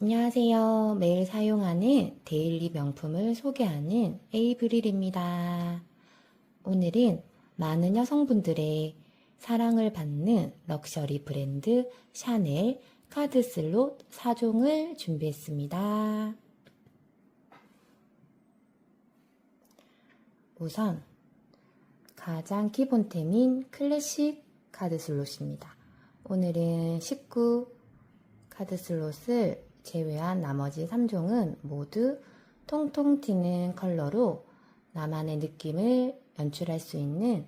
안녕하세요. 매일 사용하는 데일리 명품을 소개하는 에이브릴입니다. 오늘은 많은 여성분들의 사랑을 받는 럭셔리 브랜드 샤넬 카드 슬롯 4종을 준비했습니다. 우선 가장 기본템인 클래식 카드 슬롯입니다. 오늘은 19 카드 슬롯을 제외한 나머지 3종은 모두 통통 튀는 컬러로 나만의 느낌을 연출할 수 있는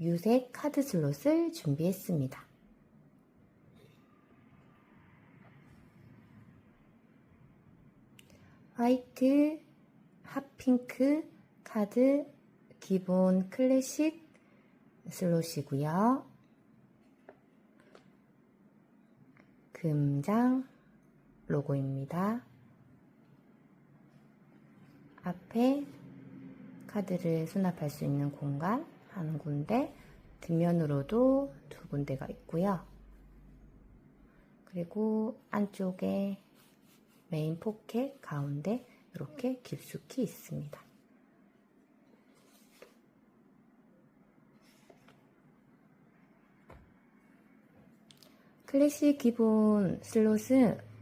유색 카드 슬롯을 준비했습니다. 화이트, 핫핑크 카드 기본 클래식 슬롯이고요. 금장 로고입니다. 앞에 카드를 수납할 수 있는 공간 한 군데, 뒷면으로도 두 군데가 있고요. 그리고 안쪽에 메인 포켓 가운데 이렇게 깊숙이 있습니다. 클래식 기본 슬롯은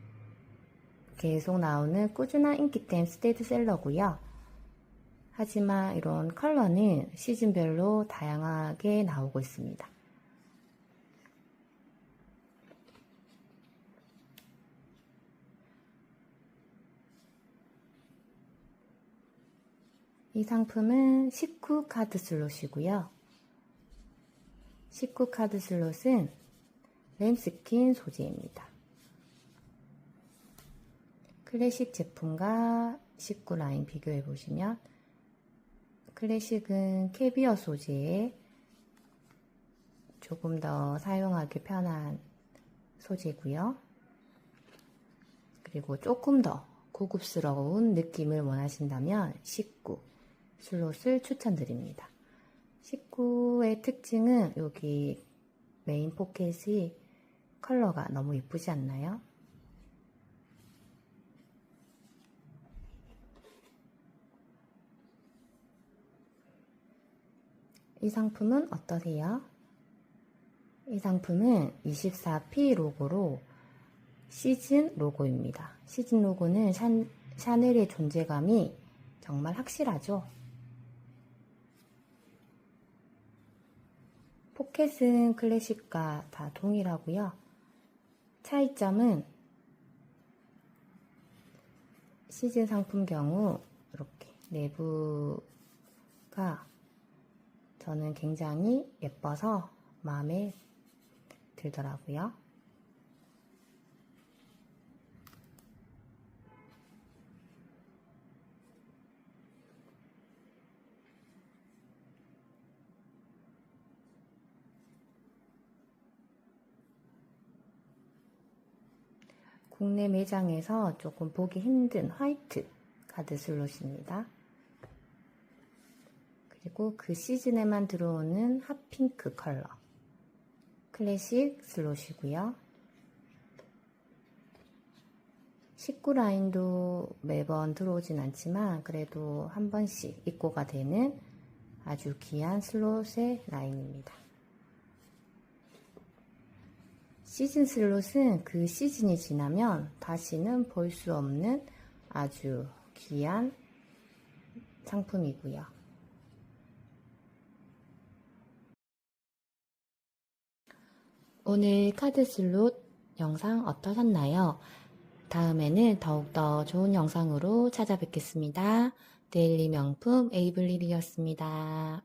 계속 나오는 꾸준한 인기템 스테이트셀러고요. 하지만 이런 컬러는 시즌별로 다양하게 나오고 있습니다. 이 상품은 19 카드 슬롯이고요. 19 카드 슬롯은 램스킨 소재입니다. 클래식 제품과 19 라인 비교해 보시면 클래식은 캐비어 소재에 조금 더 사용하기 편한 소재고요. 그리고 조금 더 고급스러운 느낌을 원하신다면 19 슬롯을 추천드립니다. 19의 특징은 여기 메인 포켓이 컬러가 너무 예쁘지 않나요? 이 상품은 어떠세요? 이 상품은 24P 로고로 시즌 로고입니다. 시즌 로고는 샤, 샤넬의 존재감이 정말 확실하죠? 포켓은 클래식과 다 동일하고요. 차이점은 시즌 상품 경우 이렇게 내부가 저는 굉장히 예뻐서 마음에 들더라고요. 국내 매장에서 조금 보기 힘든 화이트 카드 슬롯입니다. 그리고 그 시즌에만 들어오는 핫핑크 컬러 클래식 슬롯이고요. 19 라인도 매번 들어오진 않지만 그래도 한 번씩 입고가 되는 아주 귀한 슬롯의 라인입니다. 시즌 슬롯은 그 시즌이 지나면 다시는 볼 수 없는 아주 귀한 상품이고요. 오늘 카드 슬롯 영상 어떠셨나요? 다음에는 더욱더 좋은 영상으로 찾아뵙겠습니다. 데일리 명품 에이블릴이었습니다.